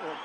or